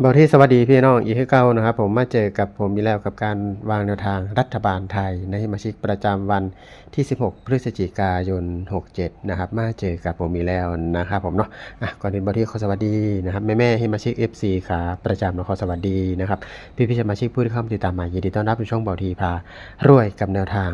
บอที่สวัสดีพี่น้องอีกเก่านะครับ ผมมาเจอกับผมมีแล้วกับการวางแนวทางรัฐบาลไทยในมาชิกประจำวันที่ 16 พฤศจิกายน 67 นะครับ มาเจอกับผมมีแล้วนะครับผมเนาะอะก่อนอื่นบอที่ขอสวัสดีนะครับแม่แม่ให้มาชิก FC ขาประจำนะขอสวัสดีนะครับพี่พี่ๆสมาชิกผู้ที่เข้ามาติดตามมายินดีต้อนรับในช่องเบาทีพารวยกับแนวทาง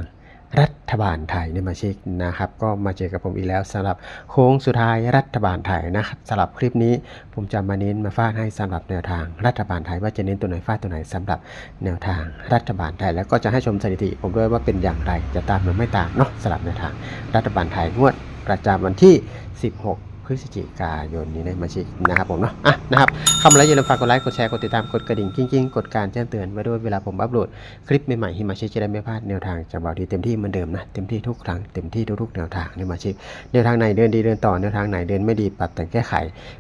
รัฐบาลไทยในมาเช็กนะครับ ก็มาเจอกับผมอีกแล้วสำหรับโค้งสุดท้ายรัฐบาลไทยนะสำหรับคลิปนี้ผมจะมาเน้นมาฟาดให้สำหรับแนวทางรัฐบาลไทยว่าจะเน้นตัวไหนฟาดตัวไหนสำหรับแนวทางรัฐบาลไทย แล้วก็จะให้ชมสถิติ ผมด้วยว่าเป็นอย่างไรจะตามหรือไม่ตามเนาะสำหรับแนวทางรัฐบาลไทยงวดประจำวันที่ 16 พฤศจิกายนนี้ในมาชิกนะครับผมเนาะอะนะครับคำแล้วอย่าลืมฝากกดไลค์กดแชร์กดติดตามกดกระดิ่งกิ้งๆ กดการแจ้งเตือนไว้ด้วยเวลาผมอัปโหลดคลิปใหม่ๆที่มาชิกจะได้ไม่พลาดแนวทางจากบ่าวดีเต็มที่เหมือนเดิมนะเต็มที่ทุกครั้งเต็มที่ทุกๆแนวทางในมาชิกแนวทางไหนเดินดีเดินต่อแนวทางไหนเดินไม่ดีปรับแต่งแก้ไข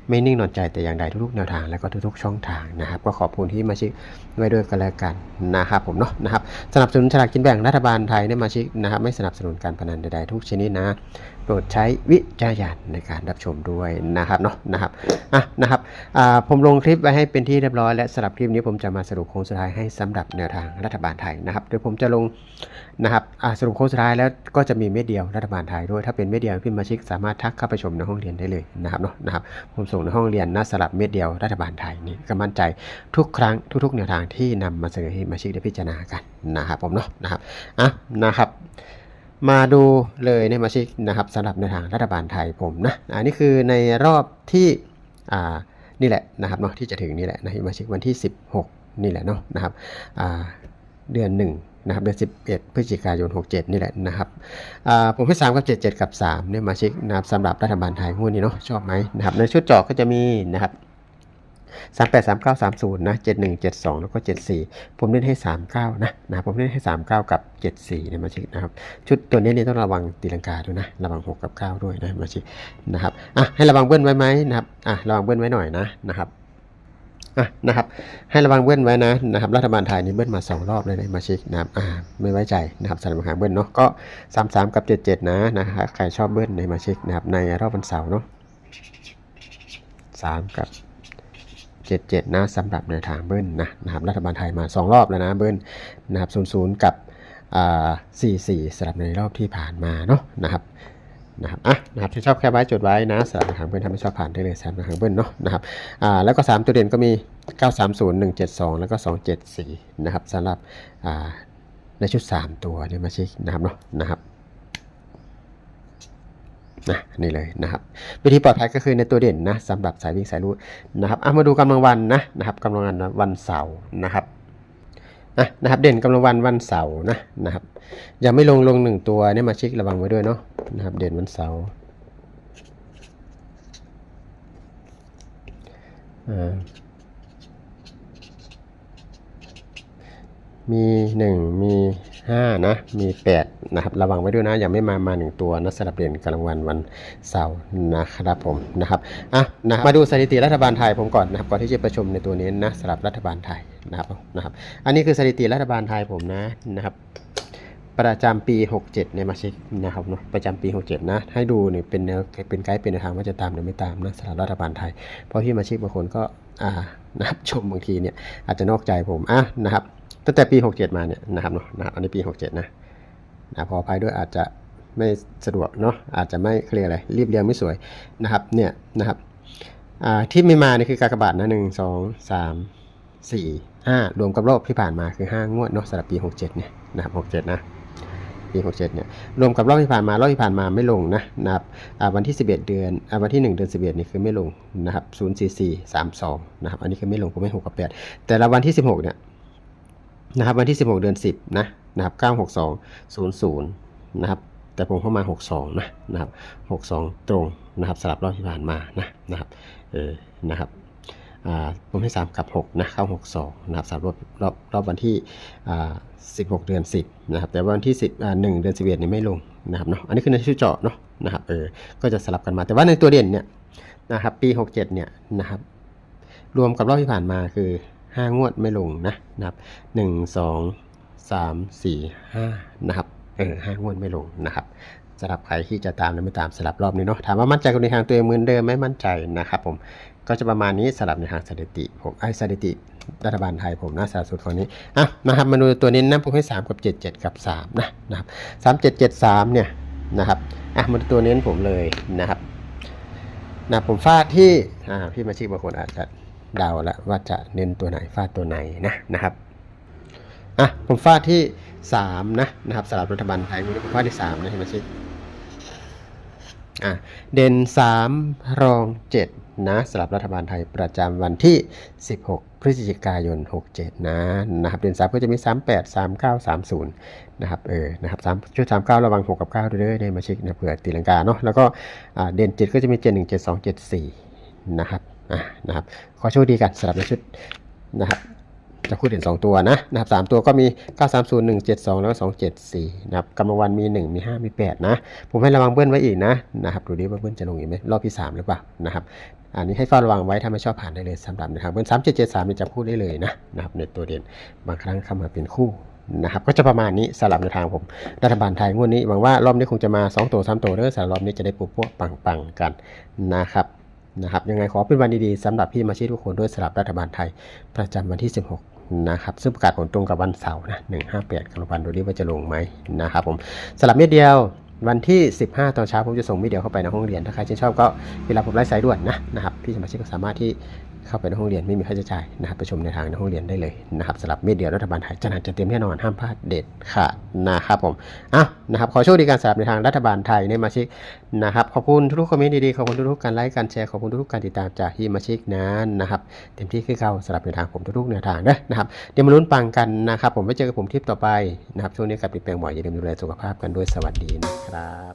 ไม่นิ่งนอนใจแต่อย่างใดทุกๆแนวทาง แล้วก็ทุกๆช่องทางนะครับก็ขอบคุณที่มาชิกไว้ด้วยกันแล้วกันนะครับผมเนาะนะครับสนับสนุนฉลากกินแบ่งรัฐบาลไทยเนี่ยมาชิกนะครับไม่สนับสนุนการพนันใดๆทุกชนิดนะ ปรดใช้วิจารณญาณในการรับชมด้วยนะครับเนาะนะครับอะนะครับผมลงคลิปไว้ให้เป็นที่เรียบร้อยและสำหรับคลิปนี้ผมจะมาสรุปโค้งสุดท้ายให้สำหรับแนวทางรัฐบาลไทยนะครับโดยผมจะลงนะครับสรุปโค้งสุดท้ายแล้วก็จะมีเม็ดเดียวรัฐบาลไทยด้วยถ้าเป็นเม็ดเดียวพี่มาชิกสามารถทักเข้าไปชมในห้องเรียนได้เลยนะครับเนาะนะครับผมส่งในห้องเรียนนะสลับเม็ดเดียวรัฐบาลไทยนี่ก็มั่นใจทุกครั้งทุกๆแนวทางที่นำมาเสนอให้มาชิกได้พิจารณากันนะครับผมเนาะนะครับอะนะครับ มาดูเลยในมาชิกนะครับสำหรับในทางรัฐบาลไทยผมนะอันนี้คือในรอบที่อ่านี่แหละนะครับเนาะที่จะถึงนี่แหละนะมาชิกวันที่ 16 นี่แหละเนาะนะครับอ่าเดือน1นะครับเดือน11 พฤศจิกายน 67 นี่แหละนะครับอ่าผมให้3กับ 7 7 กับ3เนี่ยมาช็คนะครับสำหรับรัฐบาลไทยงวดนี้เนาะชอบไหมนะครับในชุดจาะก็จะมีนะครับ 38 39 30นะ71 72 แล้วก็ 74 ผมเล่นให้ 39 นะนะผมเล่นให้ 39 กับ 74เนี่ยมาช็คนะครับชุดตัวนี้เนี่ยต้องระวังตีลังกาด้วยนะระวัง 6 กับ 9 ด้วยนะมาช็คนะครับอะให้ระวังเบิ้ลไว้ไหมนะครับอะระวังเบิ้ลไว้หน่อยนะนะครับอะนะครับให้ระวังเบิ้ลไว้นะนะครับรัฐบาลไทยนี่เบิ้ลมาสองรอบเลยนะมาชิกนะครับอ่าไม่ไว้ใจนะครับสำหรับหาเบิ้ลเนาะก็สามสามกับเจ็ดเจ็ดนะนะครับใครชอบเบิ้ลในมาชิกนะครับในรอบวันเสาร์เนาะสามกับ เจ็ดเจ็ดนะสำหรับในทางเบิ้ลนะนะครับรัฐบาลไทยมาสองรอบแล้วนะเบิ้ลนะครับศูนย์ศูนย์กับอ่าสี่สี่สำหรับในรอบที่ผ่านมาเนาะนะครับนะครับอะนะครับที่ชอบแค่ไว้จดไว้นะสำหรับหางเบิ้ลทำให้ชอบผ่านได้เลยสำหรับหางเบิ้ลเนาะนะครับอ่าแล้วก็ 3 ตัวเด่นก็มี 930 172 แล้วก็ 274 นะครับสำหรับอ่าในชุด 3 ตัวเนี่ยมาช็คนะครับเนาะนะครับ นะนี่เลยนะครับวิธีปลอดภัยก็คือในตัวเด่นนะสำหรับสายวิ่งสายรูดนะครับอะมาดูกำลังวันนะนะครับกำลังวันวันเสาร์นะครับอะนะครับเด่นกำลังวันวันเสาร์นะนะครับยังไม่ลงลงหนึ่งตัวเนี่ยมาเช็คระวังไว้ด้วยเนาะนะครับเด่นวันเสาร์มีหนึ่งมี ห้านะมีแปดนะครับ ระวังไว้ด้วยนะ ยังไม่มามาหนึ่งตัวนะสำหรับเด่นกลางวันวันเสาร์นะครับผมนะครับอะนะมาดูสถิติรัฐบาลไทยผมก่อนนะครับก่อนที่จะประชุมในตัวนี้นะสำหรับรัฐบาลไทยนะครับนะครับ อันนี้คือสถิติรัฐบาลไทยผมนะนะครับประจำปี 67 ในมาเช็คนะครับเนาะประจำปี 67 นะ ให้ดูเนี่ยเป็นแนวเป็นไกด์เป็นแนวทางว่าจะตามหรือไม่ตามนะสำหรับรัฐบาลไทย เพราะที่มาเช็คบางคนก็อ่านะครับชมบางทีเนี่ยอาจจะนอกใจผมอะนะครับ ตั้งแต่ปี 67 มาเนี่ยนะครับเนาะนะครับอันนี้ปี 67 นะนะพออภัยด้วยอาจจะไม่สะดวกเนาะอาจจะไม่เคลียร์อะไรรีบเรียงไม่สวยนะครับเนี่ยนะครับที่ไม่มาเนี่ยคือกากบาทนะหนึ่งสองสามสี่ห้ารวมกับรอบที่ผ่านมาคือห้างวดเนาะสำหรับปี 67 เนี่ยนะครับ67 นะปี67เนี่ยรวมกับรอบที่ผ่านมารอบที่ผ่านมาไม่ลงนะนะครับวันที่ 11 เดือนอวันที่ 1 เดือน 11นี่คือไม่ลงนะครับ044 32นะครับอันนี้คือไม่ลงผมไม่6กับ8แต่ละวันที่ 16เนี่ย นะครับวันที่ 16 เดือน 10 นะนะครับ 962 00 นะครับ แต่ผมเข้ามา 62 นะนะครับ 62 ตรงนะครับสลับรอบที่ผ่านมานะนะครับเออนะครับอ่าผมให้ 3 กับ 6 นะเข้า 62 นะครับสำหรับรอบรอบรอบวันที่อ่า16 เดือน 10 นะครับ แต่วันที่ 10อ่า1เดือน 11เนี่ยไม่ลงนะครับเนาะ อันนี้คือในชื่อเจาะเนาะนะครับ เออ ก็จะสลับกันมา แต่ว่าในตัวเด่นเนี่ยนะครับ ปี 67 เนี่ยนะครับ รวมกับรอบที่ผ่านมาคือ 5 งวดไม่ลงนะนะครับ 1 2 3 4 5 นะครับ เออ5งวดไม่ลงนะครับสำหรับใครที่จะตามหรือไม่ตามสลับรอบนี้เนาะถามว่ามั่นใจกับในทางตัวเองเหมือนเดิมไหมมั่นใจนะครับผมก็จะประมาณนี้สลับในทางสถิติ ผมไอ้สถิติรัฐบาลไทยผมนะสาสุดฝั่งนี้อะนะครับมาดูตัวนี้นะผมให้ 3 กับ 7 7 กับ 3 นะนะครับ3 7 7 3เนี่ยนะครับอะมาดูตัวเน้นผมเลยนะครับนะผมฟาดที่อ่าพี่มาชีพบางคนอาจจะ เดาแล้วว่าจะเน้นตัวไหนฟาดตัวไหนนะนะครับอะผมฟาดที่สามนะนะครับสำหรับรัฐบาลไทยนี่ผมฟาดที่สามนะเห็นไหมชิอะเด่นสามรองเจ็ดนะสำหรับรัฐบาลไทยประจำวันที่ 16 พฤศจิกายน 67 นะนะครับเด่นสามก็จะมี 38 39 30 นะครับเออนะครับสามชุด39 ระวัง 6 กับ 9 ด้วยเด้อได้มาช็คนะเผื่อตีลังกาเนาะแล้วก็อ่าเด่น 7 ก็จะมี 71 72 74 นะครับ อะนะครับขอโชคดีกันสำหรับในชุดนะครับจะพูดถึง2ตัวนะนะครับสามตัวก็มี 930 172 แล้วก็274นะครับกำลังวันมี 1 มี 5 มี 8 นะ ผมให้ระวังเบิ้ลไว้อีกนะนะครับดูดิว่าเบิ้ลจะลงอีกไหมรอบที่ 3 หรือเปล่านะครับอันนี้ให้เฝ้าระวังไว้ถ้าไม่ชอบผ่านได้เลยสำหรับในทางเบิ้ล3773นี่จะพูดได้เลยนะนะครับในตัวเด่นบางครั้งเข้ามาเป็นคู่นะครับก็จะประมาณนี้สลับในทางผมรัฐบาลไทยงวดนี้หวังว่ารอบนี้คงจะมา 2 ตัว 3 ตัวเด้อสำหรับรอบนี้จะได้ปุ๊บพวกปังๆกันนะครับ นะครับยังไงขอเป็นวันดีๆสำหรับพี่มาชีทุกคนด้วยสำหรับรัฐบาลไทย ประจำวันที่ 16 นะครับ ซึ่งประกาศผลตรงกับวันเสาร์นะ158กำลังวันดูดิว่าจะลงไหมนะครับผมสลับเม็ดเดียววันที่ 15 ตอนเช้าผมจะส่งเม็ดเดียวเข้าไปในห้องเรียน ถ้าใครชื่นชอบก็เวลาผมไลฟ์สายด่วนนะนะครับพี่สมาชิกก็สามารถที่ เข้าไปในห้องเรียนไม่มีค่าใช้จ่ายนะครับไปชมในทางในห้องเรียนได้เลยนะครับสำหรับเม็ดเดียวรัฐบาลไทยจะนัดจะเต็มแน่นอนห้ามพลาดเด็ดขาดนะครับผมอะนะครับขอโชคดีการสลับในทางรัฐบาลไทยในมาชิกนะครับขอบคุณทุกๆคอมเมนต์ดีๆขอบคุณทุกๆการไลค์การแชร์ขอบคุณทุกๆการติดตามจากที่มาชิกนั้นนะครับเต็มที่คือเขาสำหรับแนทางผมทุกๆแนวทางเด้อนะครับเดี๋ยวมาลุ้นปังกันนะครับผมไว้เจอกับผมทริปต่อไปนะครับช่วงนี้กับเปลี่ยนแปลงบ่อยอย่าลืมดูแลสุขภาพกันด้วยสวัสดีนะครับ